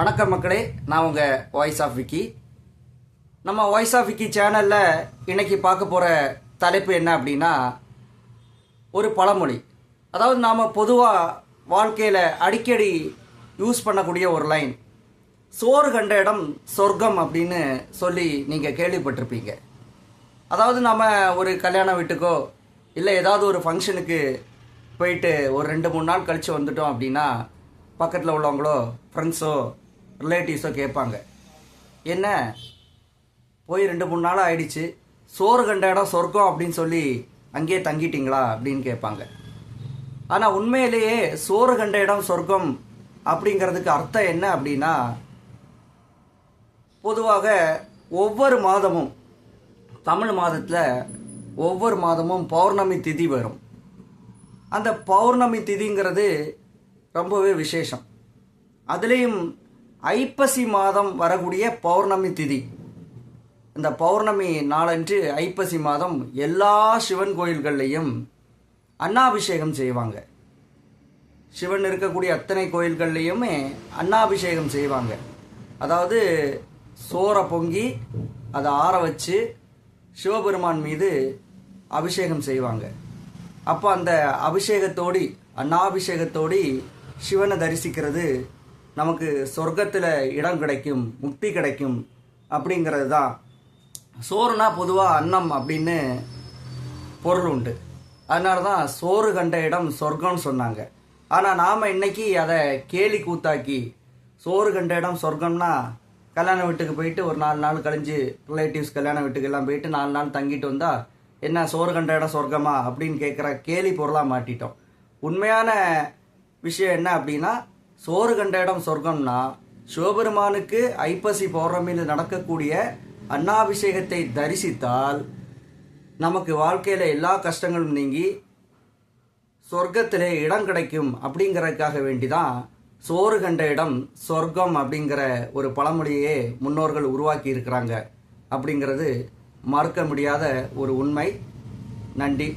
வணக்கம் மக்களே நான் உங்கள் வாய்ஸ் ஆஃப் விக்கி நம்ம வாய்ஸ் ஆஃப் விக்கி சேனலில் இன்றைக்கி பார்க்க போகிற தலைப்பு என்ன அப்படின்னா ஒரு பழமொழி. அதாவது நாம் பொதுவாக வாழ்க்கையில் அடிக்கடி யூஸ் பண்ணக்கூடிய ஒரு லைன் சோறு கண்ட இடம் சொர்க்கம் அப்படின்னு சொல்லி நீங்கள் கேள்விப்பட்டிருப்பீங்க. அதாவது நாம் ஒரு கல்யாண வீட்டுக்கோ இல்லை ஏதாவது ஒரு ஃபங்க்ஷனுக்கு போயிட்டு ஒரு ரெண்டு மூணு நாள் கழித்து வந்துட்டோம் அப்படின்னா பக்கத்தில் உள்ளவங்களோ ஃப்ரெண்ட்ஸோ ரிலேட்டிவ்ஸோ கேட்பாங்க. என்ன? போய் ரெண்டு மூணு நாள் ஆயிடுச்சு. சோறு கண்ட இடம் சொர்க்கம் அப்படின்னு சொல்லி அங்கேயே தங்கிட்டிங்களா அப்படின்னு கேட்பாங்க. ஆனால் உண்மையிலேயே சோறு கண்ட இடம் சொர்க்கம் அப்படிங்கிறதுக்கு அர்த்தம் என்ன அப்படின்னா பொதுவாக ஒவ்வொரு மாதமும் தமிழ் மாதத்தில் ஒவ்வொரு மாதமும் பௌர்ணமி திதி வரும். அந்த பௌர்ணமி திதிங்கிறது ரொம்பவே விசேஷம். அதுலேயும் ஐப்பசி மாதம் வரக்கூடிய பௌர்ணமி திதி. இந்த பௌர்ணமி நாளன்று ஐப்பசி மாதம் எல்லா சிவன் கோயில்கள்லையும் அன்னாபிஷேகம் செய்வாங்க. சிவன் இருக்கக்கூடிய அத்தனை கோயில்கள்லேயுமே அன்னாபிஷேகம் செய்வாங்க. அதாவது சோறை பொங்கி அதை ஆற வச்சு சிவபெருமான் மீது அபிஷேகம் செய்வாங்க. அப்போ அந்த அபிஷேகத்தோடி அன்னாபிஷேகத்தோடி சிவனை தரிசிக்கிறது நமக்கு சொர்க்கத்தில் இடம் கிடைக்கும் முக்தி கிடைக்கும் அப்படிங்கிறது தான் சோறுனா பொதுவாக அன்னம் அப்படின்னு பொருள் உண்டு. அதனால தான் சோறு கண்ட இடம் சொர்க்கம்னு சொன்னாங்க. ஆனால் நாம் இன்னைக்கு அதை கேலி கூத்தாக்கி சோறு கண்ட இடம் சொர்க்கம்னா கல்யாண வீட்டுக்கு போயிட்டு ஒரு நாலு நாள் கழிஞ்சு ரிலேட்டிவ்ஸ் கல்யாண வீட்டுக்கு எல்லாம் போயிட்டு நாலு நாள் தங்கிட்டு வந்தால் என்ன சோறு கண்ட இடம் சொர்க்கமா அப்படின்னு கேட்குற கேலி பொருளாக மாட்டிட்டோம். உண்மையான விஷயம் என்ன அப்படின்னா சோறு கண்ட இடம் சொர்க்கம்னா சிவபெருமானுக்கு ஐப்பசி பௌர்ணமியில் நடக்கக்கூடிய அன்னாபிஷேகத்தை தரிசித்தால் நமக்கு வாழ்க்கையில் எல்லா கஷ்டங்களும் நீங்கி சொர்க்கத்திலே இடம் கிடைக்கும் அப்படிங்கறதுக்காக வேண்டிதான் சோறு கண்ட இடம் சொர்க்கம் அப்படிங்கிற ஒரு பழமொழியே முன்னோர்கள் உருவாக்கி இருக்கிறாங்க. அப்படிங்கிறது மறுக்க முடியாத ஒரு உண்மை. நன்றி.